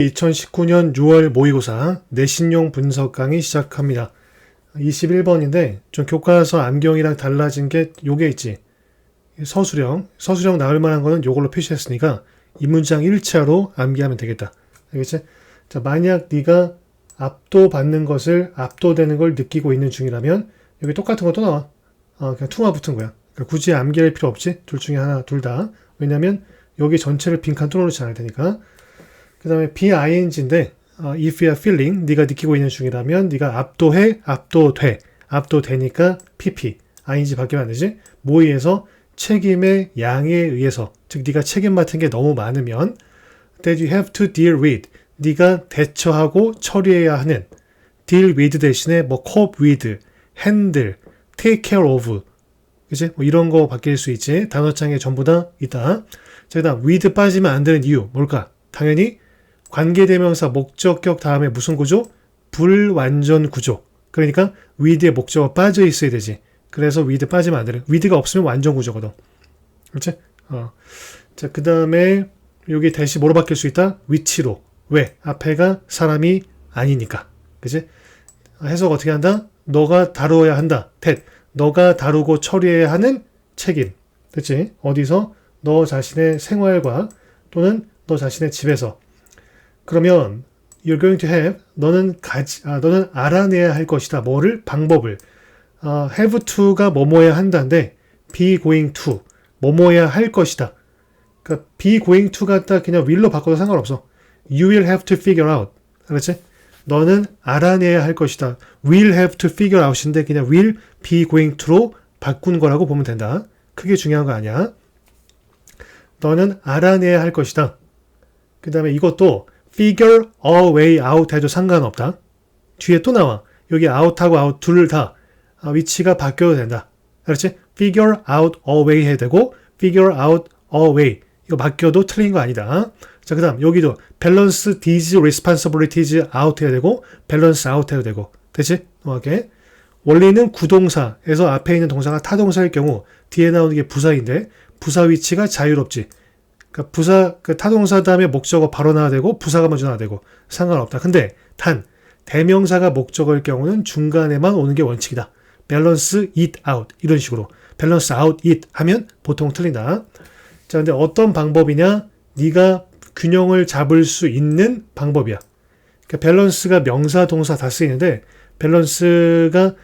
2019년 6월 모의고사 내신용 분석 강의 시작합니다. 21번인데 좀 교과서 암경이랑 달라진 게 요게 있지. 서술형, 서술형 나올 만한 거는 요걸로 표시했으니까 이 문장 1차로 암기하면 되겠다. 알겠지? 자, 만약 네가 압도받는 것을 압도되는 걸 느끼고 있는 중이라면 여기 똑같은 거 또 나와. 어, 그냥 투마 붙은 거야. 그러니까 굳이 암기할 필요 없지. 둘 중에 하나, 둘 다. 왜냐면 여기 전체를 빈칸 뚫어놓지 않을 테니까. 그 다음에 BING인데 어, if you are feeling 네가 느끼고 있는 중이라면 네가 압도해 압도돼 압도되니까 PP ING 바뀌면 안 되지 모의에서 책임의 양에 의해서 즉 네가 책임 맡은 게 너무 많으면 that you have to deal with 네가 대처하고 처리해야 하는 deal with 대신에 뭐 cope with, handle, take care of 그지? 뭐 이런 거 바뀔 수 있지. 단어장에 전부 다 있다. 자, 그다음 with 빠지면 안 되는 이유 뭘까? 당연히 관계대명사 목적격 다음에 무슨 구조? 불완전 구조. 그러니까 with의 목적어 빠져 있어야 되지. 그래서 with 빠지면 안 되는. with가 없으면 완전 구조거든. 그렇지? 어. 자, 그 다음에 여기 대시 뭐로 바뀔 수 있다? 위치로. 왜? 앞에가 사람이 아니니까. 그지? 해석 어떻게 한다? 너가 다루어야 한다. 텟. 너가 다루고 처리해야 하는 책임. 그치? 어디서? 너 자신의 생활과 또는 너 자신의 집에서. 그러면 you're going to have 너는 가지 아, 너는 알아내야 할 것이다. 뭐를 방법을 아, have to가 뭐뭐야 한다인데 be going to 뭐뭐야 할 것이다. 그러니까 be going to 갖다 그냥 will로 바꿔도 상관없어. You will have to figure out. 그렇지? 너는 알아내야 할 것이다. will have to figure out인데 그냥 will be going to로 바꾼 거라고 보면 된다. 크게 중요한 거 아니야. 너는 알아내야 할 것이다. 그 다음에 이것도 figure a way out 해도 상관없다. 뒤에 또 나와. 여기 out하고 out 둘 다 위치가 바뀌어도 된다. 그렇지? figure out a way 해야 되고 figure out a way 이거 바뀌어도 틀린 거 아니다. 자, 그 다음 여기도 balance these responsibilities out 해야 되고 balance out 해야 되고 됐지? 오케이. 원래는 구동사에서 앞에 있는 동사가 타동사일 경우 뒤에 나오는 게 부사인데 부사 위치가 자유롭지. 그러니까 부사 그 타동사 다음에 목적어 바로 나와야 되고 부사가 먼저 나와야 되고 상관없다. 근데 단 대명사가 목적어일 경우는 중간에만 오는 게 원칙이다. balance it out 이런 식으로 balance out it 하면 보통 틀린다. 자, 근데 어떤 방법이냐? 네가 균형을 잡을 수 있는 방법이야. 그러니까 밸런스가 명사, 동사 다 쓰이는데 밸런스가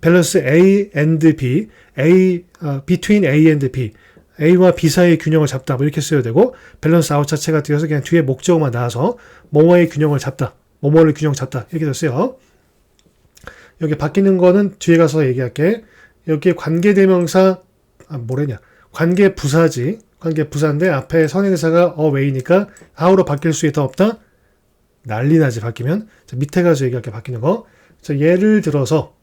밸런스 A and B, A uh, between A and B, A와 B 사이의 균형을 잡다 뭐 이렇게 써야 되고 밸런스 아웃 자체가 되어서 그냥 뒤에 목적어만 나와서 뭐뭐의 균형을 잡다, 뭐뭐를 균형 잡다 이렇게 됐어요. 여기 바뀌는 거는 뒤에 가서 얘기할게. 여기 관계 대명사 아 뭐래냐 관계 부사지 관계 부사인데 앞에 선행사가 어웨이니까 how로 바뀔 수 있다 없다? 난리 나지 바뀌면 자, 밑에 가서 얘기할게 바뀌는 거. 자, 예를 들어서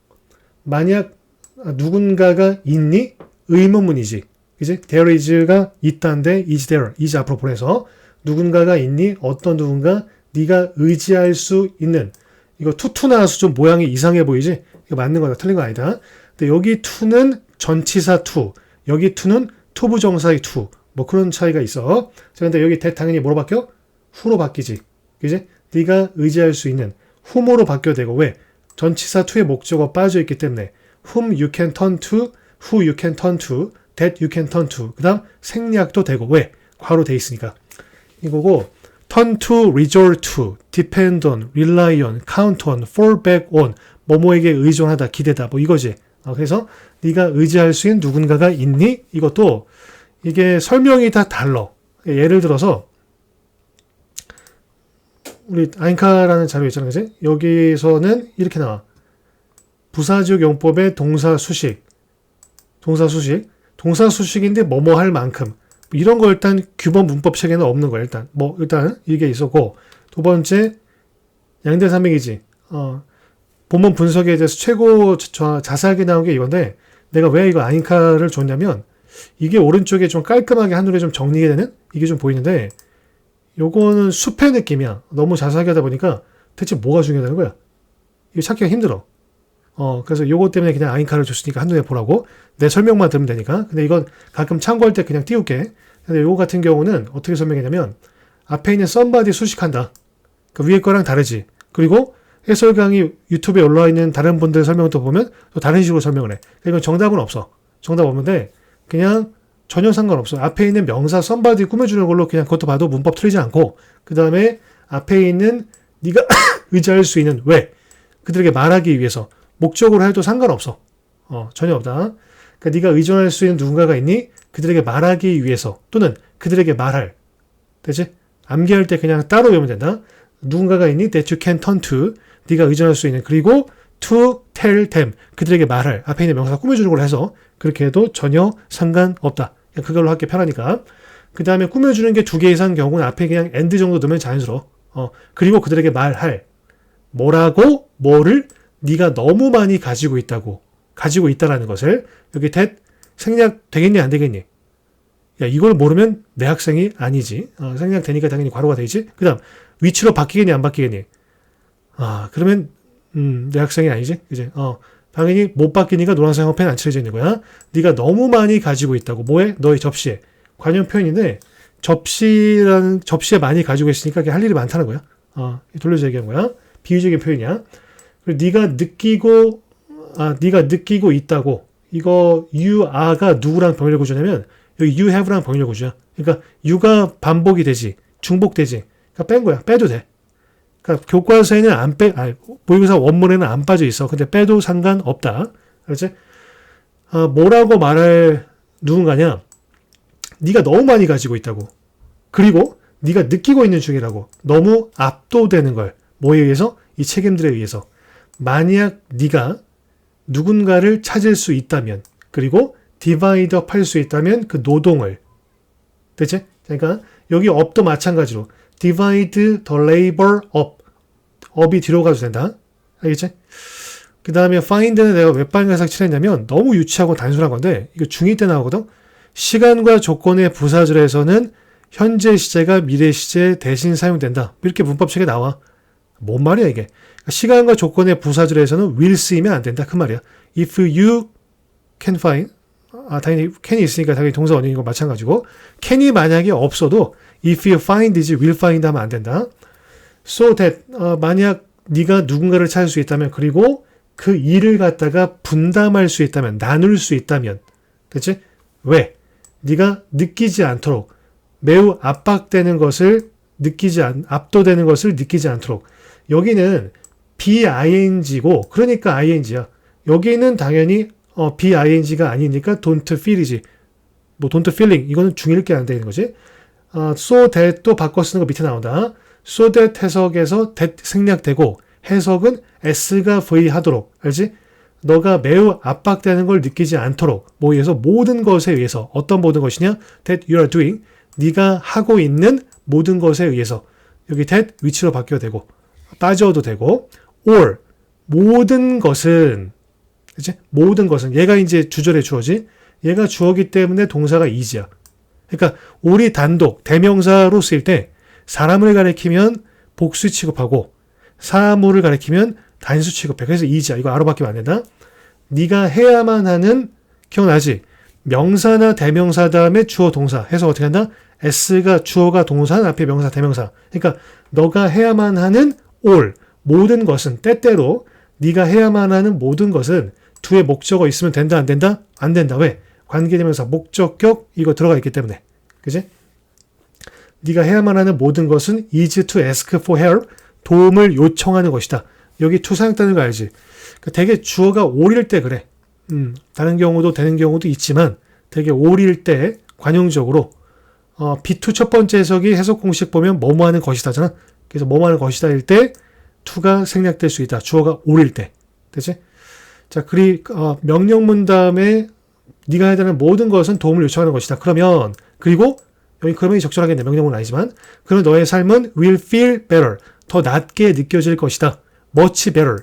만약 누군가가 있니? 의문문이지. 그지? there is가 있다인데 is there, is 앞으로 보내서 누군가가 있니? 어떤 누군가 네가 의지할 수 있는 이거 투투 나와서 좀 모양이 이상해 보이지? 이거 맞는 거다 틀린 거 아니다. 근데 여기 투는 전치사 투, 여기 투는 투부정사의 투. 뭐 그런 차이가 있어. 자, 근데 여기 대 당연히 뭐로 바뀌어? 후로 바뀌지. 그지? 네가 의지할 수 있는 whom으로 바뀌어야 되고 왜? 전치사 to의 목적어 빠져 있기 때문에 whom you can turn to, who you can turn to, that you can turn to. 그 다음 생략도 되고 왜? 과로 돼 있으니까. 이거고 turn to, resort to, depend on, rely on, count on, fall back on. 뭐뭐에게 의존하다, 기대다. 뭐 이거지. 어, 그래서 네가 의지할 수 있는 누군가가 있니? 이것도 이게 설명이 다 달라. 예를 들어서 우리 아인카라는 자료 있잖아요. 그지? 여기서는 이렇게 나와. 부사적 용법의 동사 수식. 동사 수식. 동사 수식인데 뭐뭐 할 만큼. 이런 거 일단 규범 문법 책에는 없는 거야. 일단. 뭐 일단 이게 있었고 두 번째 양대산맥이지. 어. 본문 분석에 대해서 최고 자세하게 나온 게 이건데 내가 왜 이거 아인카를 줬냐면 이게 오른쪽에 좀 깔끔하게 한눈에 좀 정리가 되는 이게 좀 보이는데 요거는 숲의 느낌이야. 너무 자세하게 하다 보니까 대체 뭐가 중요하다는 거야. 이거 찾기가 힘들어. 어, 그래서 요거 때문에 그냥 아인카를 줬으니까 한눈에 보라고. 내 설명만 들으면 되니까. 근데 이건 가끔 참고할 때 그냥 띄울게. 근데 요거 같은 경우는 어떻게 설명했냐면 앞에 있는 somebody 수식한다. 그 위에 거랑 다르지. 그리고 해설 강의 유튜브에 올라와 있는 다른 분들 설명도 보면 또 다른 식으로 설명을 해. 이건 정답은 없어. 정답 없는데 그냥 전혀 상관없어. 앞에 있는 명사 썸바디 꾸며주는 걸로 그냥 그것도 봐도 문법 틀리지 않고 그 다음에 앞에 있는 네가 의지할 수 있는 왜 그들에게 말하기 위해서 목적으로 해도 상관없어. 어, 전혀 없다. 그러니까 네가 의존할 수 있는 누군가가 있니? 그들에게 말하기 위해서 또는 그들에게 말할. 되지? 암기할 때 그냥 따로 외우면 된다. 누군가가 있니? That you can turn to. 네가 의존할 수 있는. 그리고 to tell them. 그들에게 말할. 앞에 있는 명사 꾸며주는 걸로 해서 그렇게 해도 전혀 상관없다. 그냥 그걸로 할게 편하니까. 그 다음에 꾸며주는 게 두 개 이상 경우는 앞에 그냥 and 정도 넣으면 자연스러워. 어, 그리고 그들에게 말할. 뭐라고? 뭐를? 네가 너무 많이 가지고 있다고. 가지고 있다라는 것을 여기 that 생략 되겠니 안 되겠니? 야 이걸 모르면 내 학생이 아니지. 어, 생략 되니까 당연히 과로가 되지. 그다음 위치로 바뀌겠니 안 바뀌겠니? 아 그러면 음, 내 학생이 아니지. 이제 어 당연히 못 바뀌니까 노란색 형펜 안 칠해져 있는 거야. 네가 너무 많이 가지고 있다고. 뭐해? 너의 접시에. 관용 표현인데 접시라는 접시에 많이 가지고 있으니까 할 일이 많다는 거야. 어, 돌려서 얘기한 거야. 비유적인 표현이야. 네가 느끼고 아 네가 느끼고 있다고. 이거 you are가 누구랑 병렬 구조냐면 여기 you have랑 병렬 구조야. 그러니까 you가 반복이 되지. 중복되지. 그러니까 뺀 거야. 빼도 돼. 그러니까 교과서에는 안 빼, 아, 모의고사 원문에는 안 빠져 있어. 근데 빼도 상관없다. 그렇지? 아, 뭐라고 말할 누군가냐? 네가 너무 많이 가지고 있다고. 그리고 네가 느끼고 있는 중이라고. 너무 압도되는 걸. 뭐에 의해서? 이 책임들에 의해서. 만약 네가 누군가를 찾을 수 있다면, 그리고 디바이드업 할수 있다면 그 노동을. 됐지? 그러니까 여기 업도 마찬가지로 divide the labor up. 업이 뒤로 가도 된다. 알겠지? 그 다음에 find는 내가 몇 방향상 칠했냐면 너무 유치하고 단순한 건데 이거 중2 때 나오거든. 시간과 조건의 부사절에서는 현재 시제가 미래 시제 대신 사용된다. 이렇게 문법책에 나와. 뭔 말이야 이게? 시간과 조건의 부사절에서는 will 쓰이면 안 된다. 그 말이야. If you can find 아 당연히 can이 있으니까 당연히 동사 거 마찬가지고 can이 만약에 없어도 if you find이지 will find 하면 안 된다. so that 어, 만약 네가 누군가를 찾을 수 있다면 그리고 그 일을 갖다가 분담할 수 있다면 나눌 수 있다면 그치? 왜? 네가 느끼지 않도록 매우 압박되는 것을 느끼지 않 압도되는 것을 느끼지 않도록 여기는 BING고 그러니까 ING야. 여기는 당연히 어, BING가 아니니까 don't feel이지. 뭐 don't feeling 이거는 중1게 안 되는 거지. 어, so that도 바꿔 쓰는 거 밑에 나온다. so that 해석에서 that 생략되고 해석은 S가 V 하도록 알지? 너가 매우 압박되는 걸 느끼지 않도록 뭐 위해서 모든 것에 의해서 어떤 모든 것이냐? that you are doing 네가 하고 있는 모든 것에 의해서 여기 that 위치로 바뀌어도 되고 따져도 되고 or 모든 것은 그치? 모든 것은 얘가 이제 주절의 주어지 얘가 주어기 때문에 동사가 이지야. 그러니까 우리 단독 대명사로 쓰일 때 사람을 가리키면 복수 취급하고 사물을 가리키면 단수 취급해. 그래서 이지야. 이거 아로 바뀌면 안 된다. 네가 해야만 하는 기억나지? 명사나 대명사 다음에 주어 동사 해서 어떻게 한다? s가 주어가 동사 앞에 명사 대명사. 그러니까 너가 해야만 하는 all 모든 것은 때때로 네가 해야만 하는 모든 것은 뒤에 목적어 있으면 된다 안 된다? 안 된다. 왜? 관계대명사 목적격 이거 들어가 있기 때문에. 그지? 네가 해야만 하는 모든 것은 is to ask for help 도움을 요청하는 것이다. 여기 사용되는 거 알지? 그 되게 주어가 올일 때 그래. 음, 다른 경우도 되는 경우도 있지만 되게 올일 때 관용적으로 어, B2 첫 번째 해석이 해석 공식 보면 뭐뭐 하는 것이다잖아. 그래서 뭐뭐 하는 것이다일 때 to가 생략될 수 있다. 주어가 올일 때. 되지? 자, 그리 어, 명령문 다음에 네가 해야 되는 모든 것은 도움을 요청하는 것이다. 그러면 그리고 여기 그러면 적절하겠네. 명령문 아니지만 그러면 너의 삶은 will feel better. 더 낫게 느껴질 것이다. much better.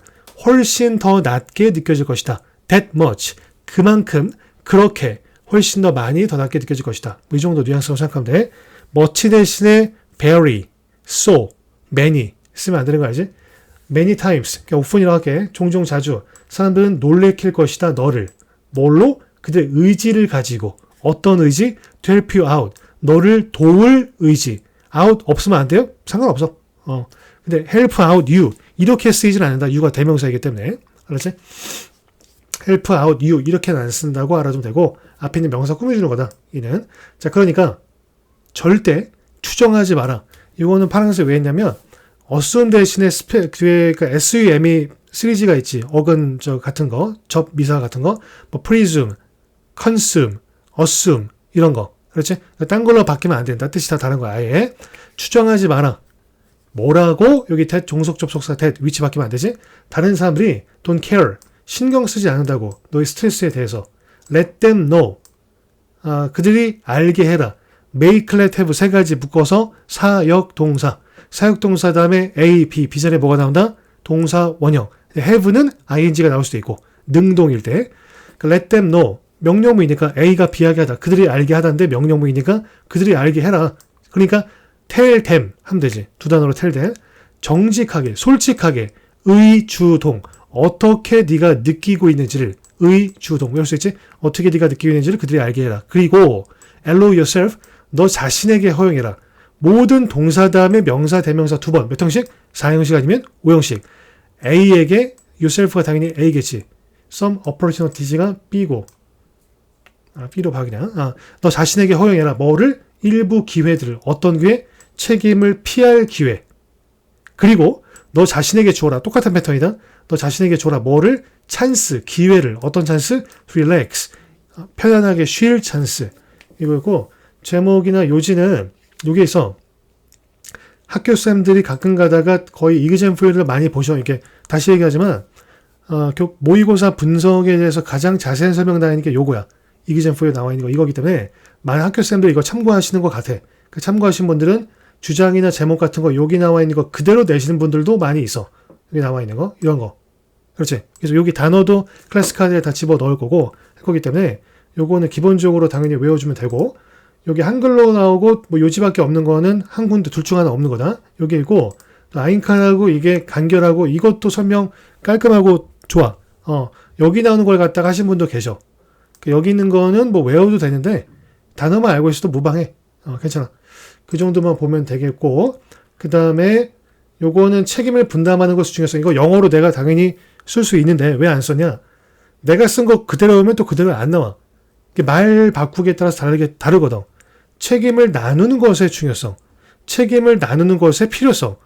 훨씬 더 낫게 느껴질 것이다. that much. 그만큼 그렇게 훨씬 더 많이 더 낫게 느껴질 것이다. 뭐 이 정도 뉘앙스로 생각하면 돼. much 대신에 very, so, many 쓰면 안 되는 거 알지? Many times. 그러니까 오픈이라고 할게. 종종 자주. 사람들은 놀래킬 것이다. 너를. 뭘로? 그들의 의지를 가지고. 어떤 의지? help you out. 너를 도울 의지. out 없으면 안 돼요? 상관없어. 어. 근데 help out you 이렇게 쓰이진 않는다. you가 대명사이기 때문에. 알았지? help out you 이렇게는 안 쓴다고 알아두면 되고 앞에 있는 명사 꾸며주는 거다. 이는. 자, 그러니까 절대 추정하지 마라. 이거는 파란색 왜 했냐면 assume 대신에 스페 뒤에 그 SUM이 시리즈가 있지. 어근 저 같은 거, 접 미사 같은 거, 뭐 presume, consume, assume 이런 거. 그렇지? 딴 걸로 바뀌면 안 된다. 뜻이 다 다른 거야. 아예. 추정하지 마라. 뭐라고? 여기 that 종속 접속사 that 위치 바뀌면 안 되지? 다른 사람들이 don't care. 신경 쓰지 않는다고. 너의 스트레스에 대해서. let them know. 아, 그들이 알게 해라. make, let, have 세 가지 묶어서 사역 동사. 사역 동사 다음에 A, B, B 전에 뭐가 나온다? 동사 원형. have는 ing가 나올 수도 있고 능동일 때. 그 let them know. 명령문이니까 A가 B하게 하다. 그들이 알게 하다인데 명령문이니까 그들이 알게 해라. 그러니까 tell them 하면 되지. 두 단어로 tell them. 정직하게, 솔직하게, 의주동. 어떻게 네가 느끼고 있는지를 의주동. 외울 수 있지? 어떻게 네가 느끼고 있는지를 그들이 알게 해라. 그리고 allow yourself. 너 자신에게 허용해라. 모든 동사 다음에 명사, 대명사 두 번. 몇 형식? 4형식 아니면 5형식. A에게 yourself가 당연히 A겠지. some opportunities가 B고. 아, B로 봐 그냥. 아, 너 자신에게 허용해라. 뭐를? 일부 기회들을. 어떤 기회? 책임을 피할 기회. 그리고 너 자신에게 주어라. 똑같은 패턴이다. 너 자신에게 줘라. 뭐를? 찬스, 기회를. 어떤 찬스? relax. 아, 편안하게 쉴 찬스. 이거고 제목이나 요지는 여기에 있어. 학교 쌤들이 가끔 가다가 거의 이그젠플을 많이 보셔. 이렇게 다시 얘기하지만 어, 교- 모의고사 분석에 대해서 가장 자세한 설명 나와 있는 게 요거야. 이기젠프에 나와 있는 거 이거기 때문에 많은 학교 쌤들 이거 참고하시는 것 같아. 그 참고하신 분들은 주장이나 제목 같은 거 여기 나와 있는 거 그대로 내시는 분들도 많이 있어. 여기 나와 있는 거 이런 거. 그렇지. 그래서 여기 단어도 클래스 카드에 다 집어 넣을 거고 할 거기 때문에 요거는 기본적으로 당연히 외워주면 되고 여기 한글로 나오고 뭐 요지밖에 없는 거는 한 군데 둘 중 하나 없는 거다. 여기 있고 아인칸하고 이게 간결하고 이것도 설명 깔끔하고 좋아. 어 여기 나오는 걸 갖다가 하신 분도 계셔. 그 여기 있는 거는 뭐 외워도 되는데 단어만 알고 있어도 무방해. 어, 괜찮아. 그 정도만 보면 되겠고 그 다음에 요거는 책임을 분담하는 것의 중요성. 이거 영어로 내가 당연히 쓸 수 있는데 왜 안 썼냐? 내가 쓴 거 그대로 오면 또 그대로 안 나와. 말 바꾸기에 따라서 다르게 다르거든. 책임을 나누는 것의 중요성, 책임을 나누는 것의 필요성.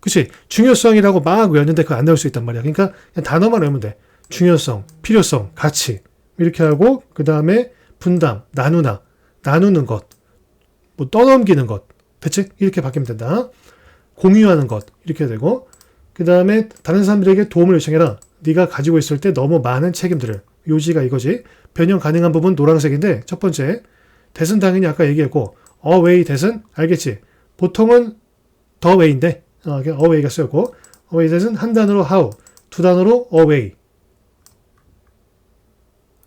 그치? 중요성이라고 막 외웠는데 그거 안 나올 수 있단 말이야. 그러니까 그냥 단어만 외우면 돼. 중요성, 필요성, 가치. 이렇게 하고, 그 다음에 분담, 나누나, 나누는 것, 뭐 떠넘기는 것. 됐지? 이렇게 바뀌면 된다. 공유하는 것. 이렇게 되고, 그 다음에 다른 사람들에게 도움을 요청해라. 네가 가지고 있을 때 너무 많은 책임들을. 요지가 이거지. 변형 가능한 부분 노란색인데, 첫 번째. 대은 당연히 아까 얘기했고, 어웨이 대은 알겠지? 보통은 더 웨이인데, 어, 어웨이가 쓰였고, 어웨이 대은 한 단어로 how, 두 단어로 어웨이.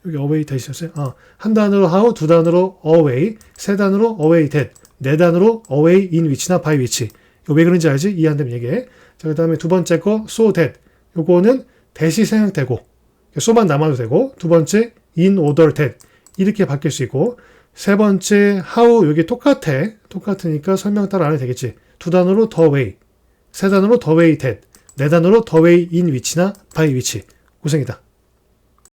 여기 어웨이 돼 있었어요. 어, 한 단어로 how, 두 단어로 away, 세 단어로 away that, 네 단어로 away in which나 by. 이거 왜 그런지 알지? 이해 안 되면 얘기해. 자, 그 다음에 두 번째 거 so that. 요거는 대시 생략되고, so만 남아도 되고, 두 번째 in order that. 이렇게 바뀔 수 있고, 세 번째 how 여기 똑같아. 똑같으니까 설명 따라 안 해도 되겠지. 두 단어로 the way, 세 단어로 the way that, 네 단어로 the way in which나 by which. 고생이다.